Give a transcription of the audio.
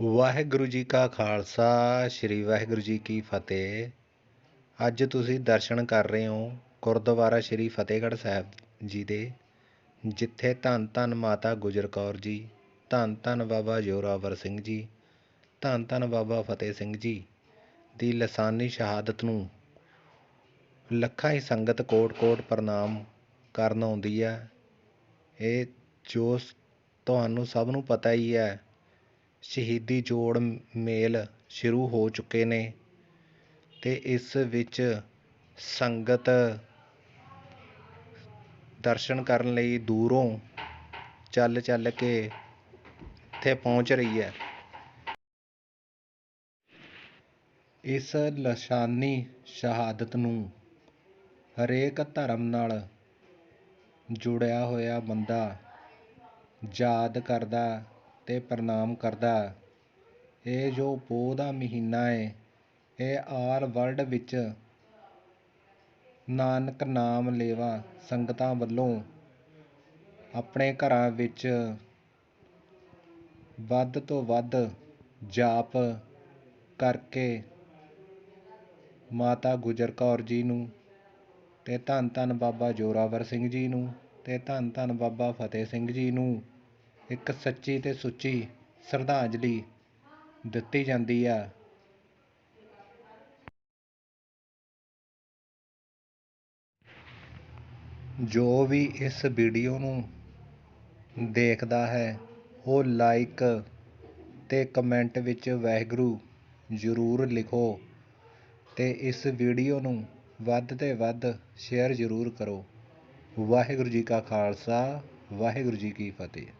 ਵਾਹਿਗੁਰੂ ਜੀ ਕਾ ਖਾਲਸਾ, ਸ੍ਰੀ ਵਾਹਿਗੁਰੂ ਜੀ ਕੀ ਫਤਿਹ। ਅੱਜ ਤੁਸੀਂ ਦਰਸ਼ਨ ਕਰ ਰਹੇ ਹੋ ਗੁਰਦੁਆਰਾ ਸ੍ਰੀ ਫਤਿਹਗੜ੍ਹ ਸਾਹਿਬ ਜੀ ਦੇ, ਜਿੱਥੇ ਧੰਨ ਧੰਨ ਮਾਤਾ ਗੁਜਰ ਕੌਰ ਜੀ, ਧੰਨ ਧੰਨ ਬਾਬਾ ਜ਼ੋਰਾਵਰ ਸਿੰਘ ਜੀ, ਧੰਨ ਧੰਨ ਬਾਬਾ ਫਤਿਹ ਸਿੰਘ ਜੀ ਦੀ ਲਸਾਨੀ ਸ਼ਹਾਦਤ ਨੂੰ ਲੱਖਾਂ ਹੀ ਸੰਗਤ ਕੋਟ ਕੋਟ ਪ੍ਰਣਾਮ ਕਰਨ ਆਉਂਦੀ ਹੈ। ਇਹ ਜੋ ਤੁਹਾਨੂੰ ਸਭ ਨੂੰ ਪਤਾ ਹੀ ਹੈ ਸ਼ਹੀਦੀ ਜੋੜ ਮੇਲ ਸ਼ੁਰੂ ਹੋ ਚੁੱਕੇ ਨੇ ਤੇ ਇਸ ਵਿੱਚ ਸੰਗਤ ਦਰਸ਼ਨ ਕਰਨ ਲਈ ਦੂਰੋਂ ਚੱਲ ਚੱਲ ਕੇ ਇੱਥੇ ਪਹੁੰਚ ਰਹੀ ਹੈ। ਇਸ ਲਸਾਨੀ ਸ਼ਹਾਦਤ ਨੂੰ ਹਰੇਕ ਧਰਮ ਨਾਲ ਜੁੜਿਆ ਹੋਇਆ ਬੰਦਾ ਯਾਦ ਕਰਦਾ ਤੇ ਪ੍ਰਣਾਮ ਕਰਦਾ। ਇਹ ਜੋ ਪੋਹ ਦਾ ਮਹੀਨਾ ਹੈ ਇਹ ਆਲ ਵਰਲਡ ਵਿੱਚ ਨਾਨਕ ਨਾਮ ਲੇਵਾ ਸੰਗਤਾਂ ਵੱਲੋਂ ਆਪਣੇ ਘਰਾਂ ਵਿੱਚ ਵੱਧ ਤੋਂ ਵੱਧ ਜਾਪ ਕਰਕੇ ਮਾਤਾ ਗੁਜਰ ਕੌਰ ਜੀ ਨੂੰ ਅਤੇ ਧੰਨ ਧੰਨ ਬਾਬਾ ਜੋਰਾਵਰ ਸਿੰਘ ਜੀ ਨੂੰ ਅਤੇ ਧੰਨ ਧੰਨ ਬਾਬਾ ਫਤਿਹ ਸਿੰਘ ਜੀ ਨੂੰ ਇੱਕ ਸੱਚੀ ਅਤੇ ਸੁੱਚੀ ਸ਼ਰਧਾਂਜਲੀ ਦਿੱਤੀ ਜਾਂਦੀ ਆ। ਜੋ ਵੀ ਇਸ ਵੀਡੀਓ ਨੂੰ ਦੇਖਦਾ ਹੈ, ਉਹ ਲਾਈਕ ਅਤੇ ਕਮੈਂਟ ਵਿੱਚ ਵਾਹਿਗੁਰੂ ਜ਼ਰੂਰ ਲਿਖੋ ਅਤੇ ਇਸ ਵੀਡੀਓ ਨੂੰ ਵੱਧ ਤੋਂ ਵੱਧ ਸ਼ੇਅਰ ਜ਼ਰੂਰ ਕਰੋ। ਵਾਹਿਗੁਰੂ ਜੀ ਕਾ ਖਾਲਸਾ, ਵਾਹਿਗੁਰੂ ਜੀ ਕੀ ਫਤਿਹ।